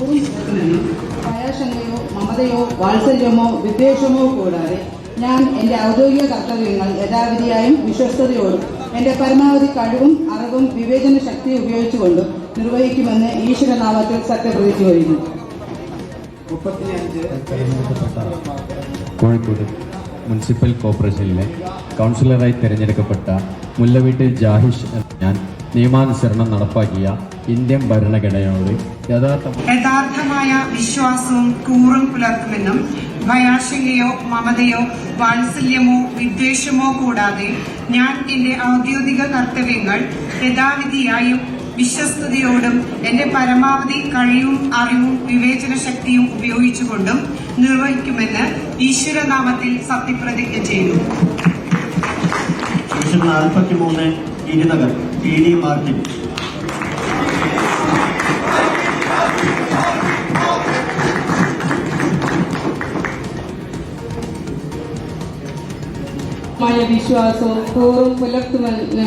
പൂർണമെന്നും ഭയശങ്കയോ മമതയോ വാത്സല്യമോ വിദ്വേഷമോ കൂടാതെ ഞാൻ എന്റെ ഔദ്യോഗിക കർത്തവ്യങ്ങൾ യഥാവിധിയായും വിശ്വസ്തയോടും എന്റെ പരമാവധി കഴിവും അറിവും വിവേചന ശക്തി ഉപയോഗിച്ചുകൊണ്ടും നിർവഹിക്കുമെന്ന് ഈശ്വരനാമത്തിൽ സത്യപ്രതിജ്ഞ ചെയ്യുന്നു. കോഴിക്കോട്. മുനിസിപ്പൽ കോർപ്പറേഷനിലെ കൗൺസിലറായി തിരഞ്ഞെടുക്കപ്പെട്ട മുല്ലവീട്ടിൽ ജാഹിഷ് ഞാൻ നിയമാനുസരണം നടപ്പാക്കിയ ഇന്ത്യൻ ഭരണഘടനയോട് യഥാർത്ഥമായ വിശ്വാസവും കൂറും പുലർത്തുമെന്നും ഭയാശങ്കയോ മമതയോ വാത്സല്യമോ വിദ്വേഷമോ കൂടാതെ ഞാൻ എന്റെ ഔദ്യോഗിക കർത്തവ്യങ്ങൾ യഥാവിധിയായും വിശ്വസ്തയോടും എന്റെ പരമാവധി കഴിവും അറിവും വിവേചന ശക്തിയും ഉപയോഗിച്ചുകൊണ്ടും നിർവഹിക്കുമെന്ന് ഈശ്വരനാമത്തിൽ സത്യപ്രതിജ്ഞ ചെയ്തു. ഡിവിഷൻ നാൽപ്പത്തി മൂന്ന് ഗിരിനഗർ ടി ഡി മാർട്ടിൻ. മായ വിശ്വാസവും കൂറും പുലർത്തുമെന്ന്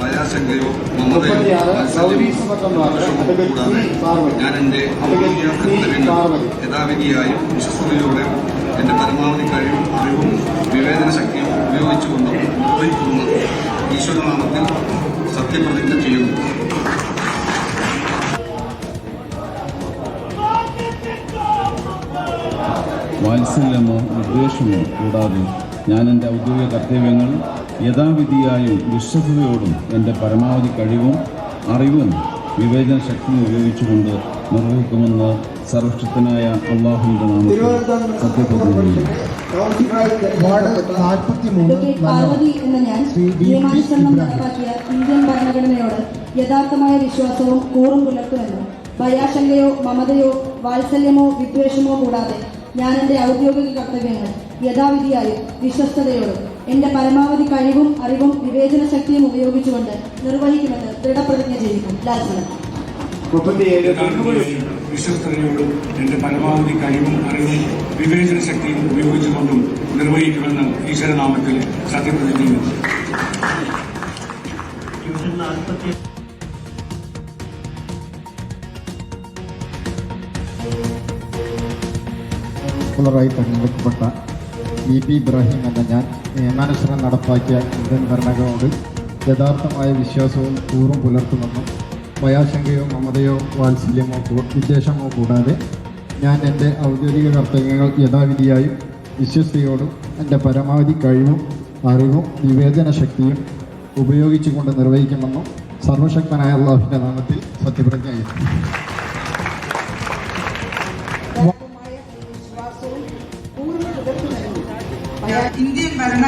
ഭയാശങ്കയോ മമതയോ വാത്സല്യമോ കൂടാതെ ഞാൻ എന്റെ ഔദ്യോഗിക കർത്തവ്യങ്ങൾ യഥാവിധിയായും വിശ്വസ്തയോടെ എന്റെ പരമാവധി കഴിവും അറിവും വിവേചന ശക്തിയും ഉപയോഗിച്ചുകൊണ്ടും നിർവഹിക്കുന്ന ഈശ്വരനാമത്തിൽ സത്യപ്രതിജ്ഞ ചെയ്യുന്നു. വാത്സല്യമോ വിദ്വേഷമോ കൂടാതെ ഞാൻ എന്റെ ഔദ്യോഗിക കർത്തവ്യങ്ങൾ യഥാവിധിയായും വിശ്വസതയോടും എന്റെ പരമാവധി കഴിവും അറിവും വിവേചന ശക്തി ഉപയോഗിച്ചുകൊണ്ട് നിർവഹിക്കുമെന്ന് സർവശക്തനായ അള്ളാഹുന്റെ നാമത്തിൽ ഭരണഘടനയോട് യഥാർത്ഥമായ വിശ്വാസവും കൂറും പുലർത്തുമെന്നും ഭയാശങ്കയോ മമതയോ വാത്സല്യമോ വിദ്വേഷമോ കൂടാതെ ഞാൻ എന്റെ ഔദ്യോഗിക കർത്തവ്യങ്ങൾ യഥാവിധിയായും വിശ്വസ്തയോടും എന്റെ പരമാവധി കഴിവും അറിവും വിവേചന ശക്തിയും ഉപയോഗിച്ചുകൊണ്ട് നിർവഹിക്കുമെന്ന് ദൃഢപ്രതിജ്ഞ ചെയ്യുന്നു യഥാർത്ഥമായും വിശ്വസ്തയോടും എന്റെ പരമാവധി കഴിവും അറിവും വിവേചന ശക്തിയും ഉപയോഗിച്ചുകൊണ്ടും നിർവഹിക്കുമെന്ന് ഈശ്വരനാമത്തിൽ സത്യപ്രതിജ്ഞ ചെയ്യുന്നു. കൗൺസിലറായി തെരഞ്ഞെടുക്കപ്പെട്ട ഇ പി ഇബ്രാഹിം എന്ന ഞാൻ നിയമാനുസരണം നടപ്പാക്കിയ ഇന്ത്യൻ ഭരണഘടനയോട് യഥാർത്ഥമായ വിശ്വാസവും കൂറും പുലർത്തുമെന്നും ഭയാശങ്കയോ മമതയോ വാത്സല്യമോ വിദ്വേഷമോ കൂടാതെ ഞാൻ എന്റെ ഔദ്യോഗിക കർത്തവ്യങ്ങൾ യഥാവിധിയായും വിശ്വസ്തയോടും എന്റെ പരമാവധി കഴിവും അറിവും വിവേചന ശക്തിയും ഉപയോഗിച്ചുകൊണ്ട് നിർവഹിക്കുമെന്നും സർവശക്തനായ അള്ളാഹുവിന്റെ നാമത്തിൽ സത്യപ്രതിജ്ഞ ചെയ്യുന്നു.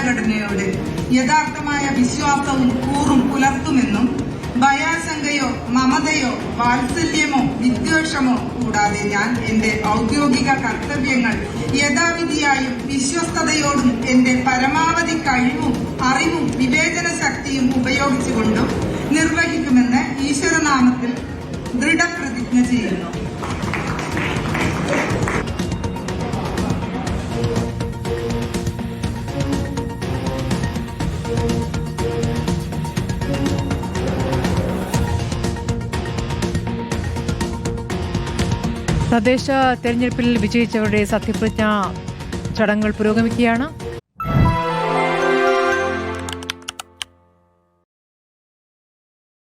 ഭരണഘടനയോട് യഥാർത്ഥമായ വിശ്വാസവും കൂറും പുലർത്തുമെന്നും ഭയാശങ്കയോ മമതയോ വാത്സല്യമോ വിദ്വേഷമോ കൂടാതെ ഞാൻ എന്റെ ഔദ്യോഗിക കർത്തവ്യങ്ങൾ യഥാവിധിയായും വിശ്വസ്തയോടും എന്റെ പരമാവധി കഴിവും അറിവും വിവേചന ശക്തിയും ഉപയോഗിച്ചുകൊണ്ടും നിർവഹിക്കുമെന്ന് ഈശ്വരനാമത്തിൽ ദൃഢപ്രതിജ്ഞ ചെയ്യുന്നു. തദ്ദേശ തെരഞ്ഞെടുപ്പിൽ വിജയിച്ചവരുടെ സത്യപ്രതിജ്ഞ ചടങ്ങുകൾ പുരോഗമിക്കുകയാണ്.